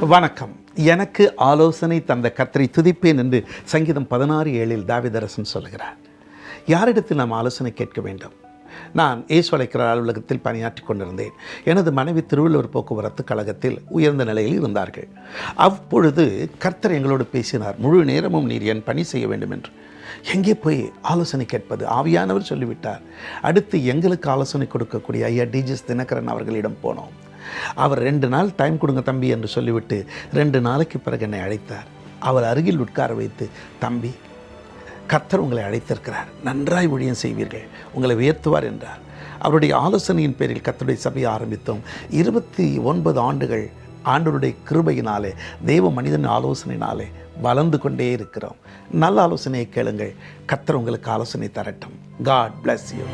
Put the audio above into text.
வணக்கம். எனக்கு ஆலோசனை தந்த கத்தரை துதிப்பேன் என்று சங்கீதம் பதினாறு ஏழில் தாவிதரசன் சொல்கிறார் யாரிடத்தில் நாம் ஆலோசனை கேட்க வேண்டும்? நான் ஏசுவலைக்கிற அலுவலகத்தில் பணியாற்றி கொண்டிருந்தேன். எனது மனைவி திருவள்ளுவர் போக்குவரத்து கழகத்தில் உயர்ந்த நிலையில் இருந்தார்கள். அப்பொழுது கர்த்தர் எங்களோடு பேசினார் முழு நேரமும் நீர் என் பணி செய்ய வேண்டும் என்று எங்கே போய் ஆலோசனை கேட்பது? ஆவியானவர் சொல்லிவிட்டார் அடுத்து எங்களுக்கு ஆலோசனை கொடுக்கக்கூடிய ஐயா டிஜிஎஸ் தினகரன் அவர்களிடம் போனோம். அவர் ரெண்டு நாள் டைம் கொடுங்க தம்பி என்று சொல்லிவிட்டு ரெண்டு நாளைக்கு பிறகு என்னை அழைத்தார். அவர் அருகில் உட்கார வைத்து தம்பி கர்த்தர் உங்களை அழைத்திருக்கிறார். நன்றாய் ஊழியம் செய்வீர்கள். உங்களை உயர்த்துவார் என்றார். அவருடைய ஆலோசனையின் பேரில் கத்தருடைய சபையை ஆரம்பித்தோம். இருபத்தி ஒன்பது ஆண்டுகள் ஆண்டவருடைய கிருபையினாலே தெய்வ மனிதன் ஆலோசனையினாலே வளர்ந்து கொண்டே இருக்கிறோம். நல்ல ஆலோசனையை கேளுங்கள். கத்தர் உங்களுக்கு ஆலோசனை தரட்டும். God bless you